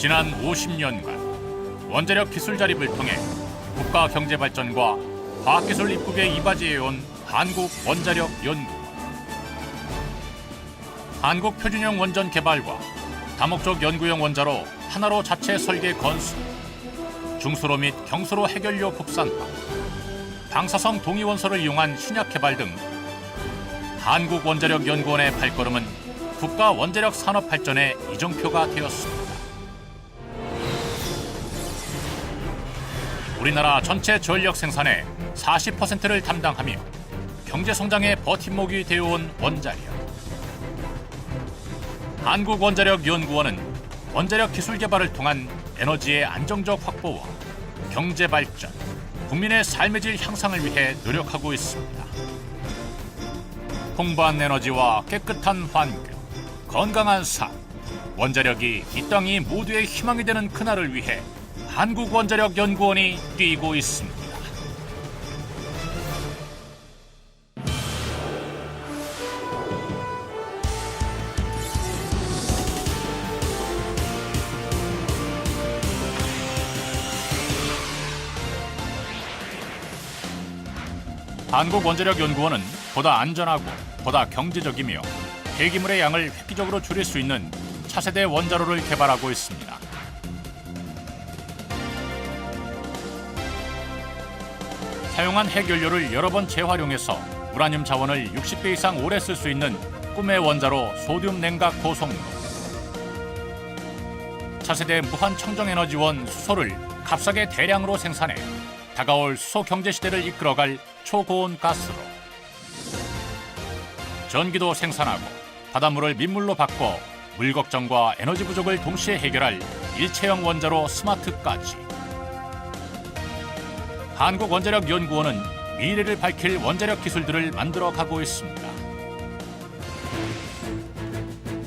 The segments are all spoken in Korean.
지난 50년간 원자력 기술 자립을 통해 국가 경제 발전과 과학기술 입국에 이바지해온 한국 원자력 연구원. 한국 표준형 원전 개발과 다목적 연구용 원자로 하나로 자체 설계 건수, 중수로 및 경수로 해결료 국산화, 방사성 동위원소를 이용한 신약 개발 등 한국 원자력 연구원의 발걸음은 국가 원자력 산업 발전의 이정표가 되었습니다. 우리나라 전체 전력 생산의 40%를 담당하며 경제 성장의 버팀목이 되어온 원자력. 한국원자력연구원은 원자력 기술 개발을 통한 에너지의 안정적 확보와 경제 발전, 국민의 삶의 질 향상을 위해 노력하고 있습니다. 풍부한 에너지와 깨끗한 환경, 건강한 삶, 원자력이 이 땅이 모두의 희망이 되는 그날을 위해 한국원자력연구원이 뛰고 있습니다. 한국원자력연구원은 보다 안전하고 보다 경제적이며 폐기물의 양을 획기적으로 줄일 수 있는 차세대 원자로를 개발하고 있습니다. 사용한 핵연료를 여러 번 재활용해서 우라늄 자원을 60배 이상 오래 쓸 수 있는 꿈의 원자로 소듐 냉각 고속로. 차세대 무한 청정에너지원 수소를 값싸게 대량으로 생산해 다가올 수소 경제 시대를 이끌어갈 초고온 가스로 전기도 생산하고 바닷물을 민물로 바꿔 물 걱정과 에너지 부족을 동시에 해결할 일체형 원자로 스마트까지 한국원자력연구원은 미래를 밝힐 원자력 기술들을 만들어 가고 있습니다.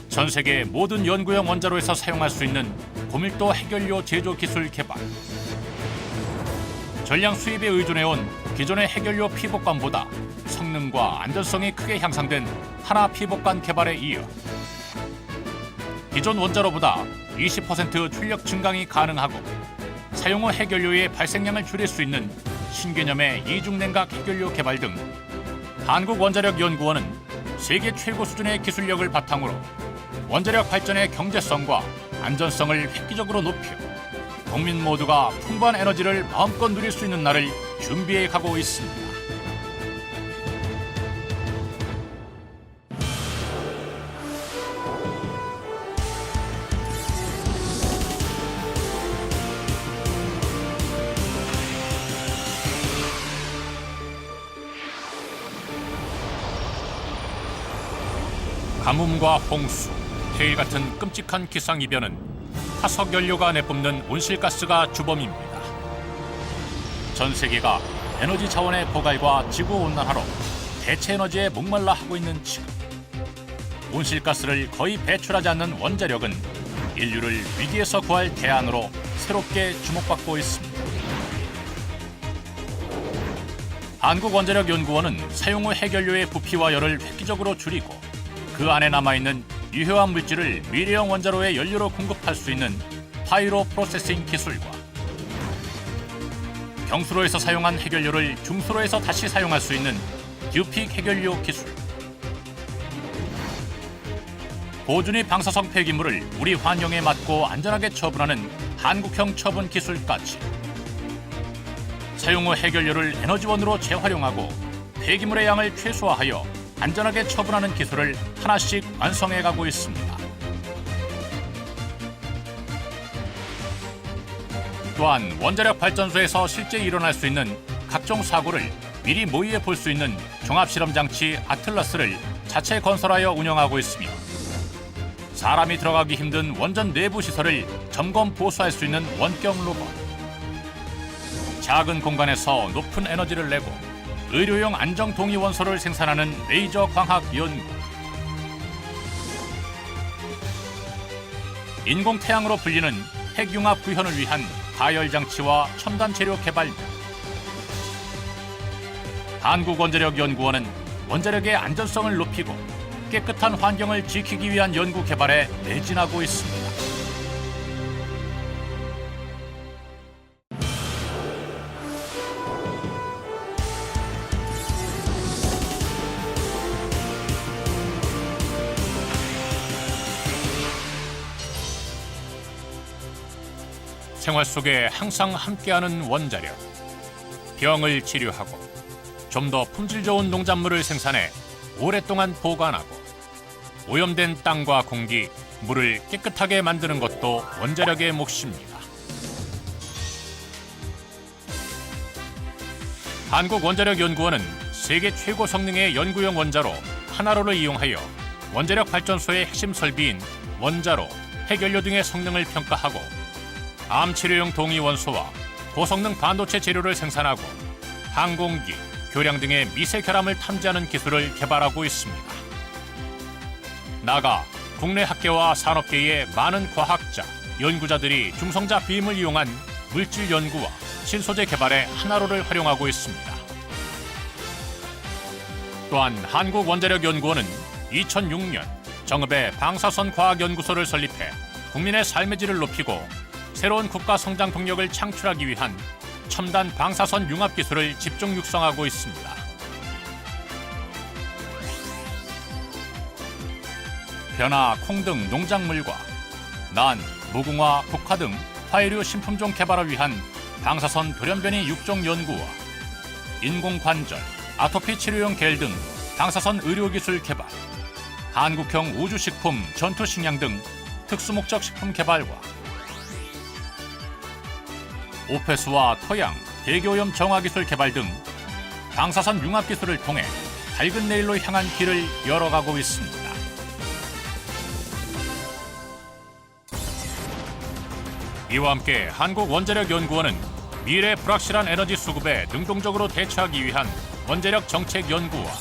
전 세계 모든 연구용 원자로에서 사용할 수 있는 고밀도 핵연료 제조 기술 개발 전량 수입에 의존해온 기존의 핵연료 피복관보다 성능과 안전성이 크게 향상된 하나 피복관 개발에 이어 기존 원자로보다 20% 출력 증강이 가능하고 사용 후 핵연료의 발생량을 줄일 수 있는 신개념의 이중냉각 핵연료 개발 등 한국원자력연구원은 세계 최고 수준의 기술력을 바탕으로 원자력 발전의 경제성과 안전성을 획기적으로 높여 국민 모두가 풍부한 에너지를 마음껏 누릴 수 있는 날을 준비해 가고 있습니다. 가뭄과 홍수, 해일 같은 끔찍한 기상이변은 화석 연료가 내뿜는 온실가스가 주범입니다. 전 세계가 에너지 자원의 고갈과 지구 온난화로 대체 에너지에 목말라 하고 있는 지금 온실가스를 거의 배출하지 않는 원자력은 인류를 위기에서 구할 대안으로 새롭게 주목받고 있습니다. 한국원자력연구원은 사용 후 핵연료의 부피와 열을 획기적으로 줄이고 그 안에 남아있는 유효한 물질을 미래형 원자로의 연료로 공급할 수 있는 파이로 프로세싱 기술과 경수로에서 사용한 핵연료를 중수로에서 다시 사용할 수 있는 듀픽 핵연료 기술. 고준위 방사성 폐기물을 우리 환경에 맞고 안전하게 처분하는 한국형 처분 기술까지. 사용 후 핵연료를 에너지원으로 재활용하고 폐기물의 양을 최소화하여 안전하게 처분하는 기술을 하나씩 완성해 가고 있습니다. 또한 원자력 발전소에서 실제 일어날 수 있는 각종 사고를 미리 모의해 볼 수 있는 종합 실험 장치 아틀라스를 자체 건설하여 운영하고 있으며 사람이 들어가기 힘든 원전 내부 시설을 점검 보수할 수 있는 원격 로봇 작은 공간에서 높은 에너지를 내고 의료용 안정 동위 원소를 생산하는 레이저 광학 연구 인공 태양으로 불리는 핵융합 구현을 위한 가열 장치와 첨단 재료 개발 등 한국 원자력 연구원은 원자력의 안전성을 높이고 깨끗한 환경을 지키기 위한 연구 개발에 매진하고 있습니다. 생활 속에 항상 함께하는 원자력. 병을 치료하고 좀 더 품질 좋은 농작물을 생산해 오랫동안 보관하고 오염된 땅과 공기, 물을 깨끗하게 만드는 것도 원자력의 몫입니다. 한국원자력연구원은 세계 최고 성능의 연구용 원자로 하나로를 이용하여 원자력 발전소의 핵심 설비인 원자로, 핵연료 등의 성능을 평가하고 암 치료용 동위 원소와 고성능 반도체 재료를 생산하고 항공기, 교량 등의 미세 결함을 탐지하는 기술을 개발하고 있습니다. 나아가 국내 학계와 산업계의 많은 과학자, 연구자들이 중성자 빔을 이용한 물질 연구와 신소재 개발에 하나로를 활용하고 있습니다. 또한 한국원자력연구원은 2006년 정읍에 방사선 과학연구소를 설립해 국민의 삶의 질을 높이고 새로운 국가 성장 동력을 창출하기 위한 첨단 방사선 융합 기술을 집중 육성하고 있습니다. 변화, 콩 등 농작물과 난, 무궁화, 국화 등 화이류 신품종 개발을 위한 방사선 돌연변이 육종 연구와 인공 관절, 아토피 치료용 겔 등 방사선 의료 기술 개발, 한국형 우주식품, 전투식량 등 특수목적 식품 개발과 오페스와 토양, 대기오염 정화 기술 개발 등 방사선 융합 기술을 통해 밝은 내일로 향한 길을 열어가고 있습니다. 이와 함께 한국원자력연구원은 미래 불확실한 에너지 수급에 능동적으로 대처하기 위한 원자력 정책 연구와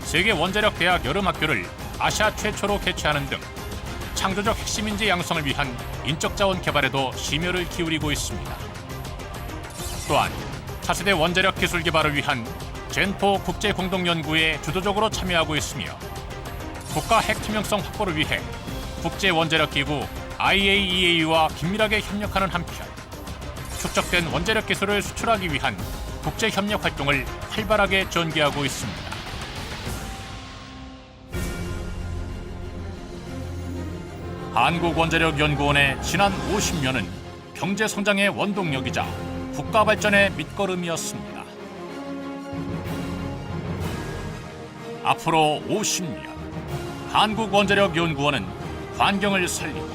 세계 원자력 대학 여름 학교를 아시아 최초로 개최하는 등 창조적 핵심 인재 양성을 위한 인적 자원 개발에도 심혈을 기울이고 있습니다. 또한 차세대 원자력 기술 개발을 위한 젠포 국제 공동 연구에 주도적으로 참여하고 있으며 국가 핵 투명성 확보를 위해 국제 원자력 기구 IAEA와 긴밀하게 협력하는 한편 축적된 원자력 기술을 수출하기 위한 국제 협력 활동을 활발하게 전개하고 있습니다. 한국원자력연구원의 지난 50년은 경제 성장의 원동력이자 국가 발전의 밑거름이었습니다. 앞으로 50년 한국원자력연구원은 환경을 살리고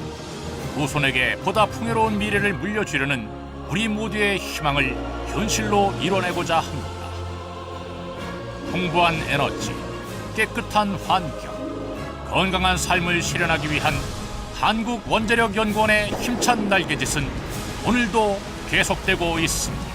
후손에게 보다 풍요로운 미래를 물려주려는 우리 모두의 희망을 현실로 이뤄내고자 합니다. 풍부한 에너지, 깨끗한 환경, 건강한 삶을 실현하기 위한 한국원자력연구원의 힘찬 날개짓은 오늘도 계속되고 있습니다.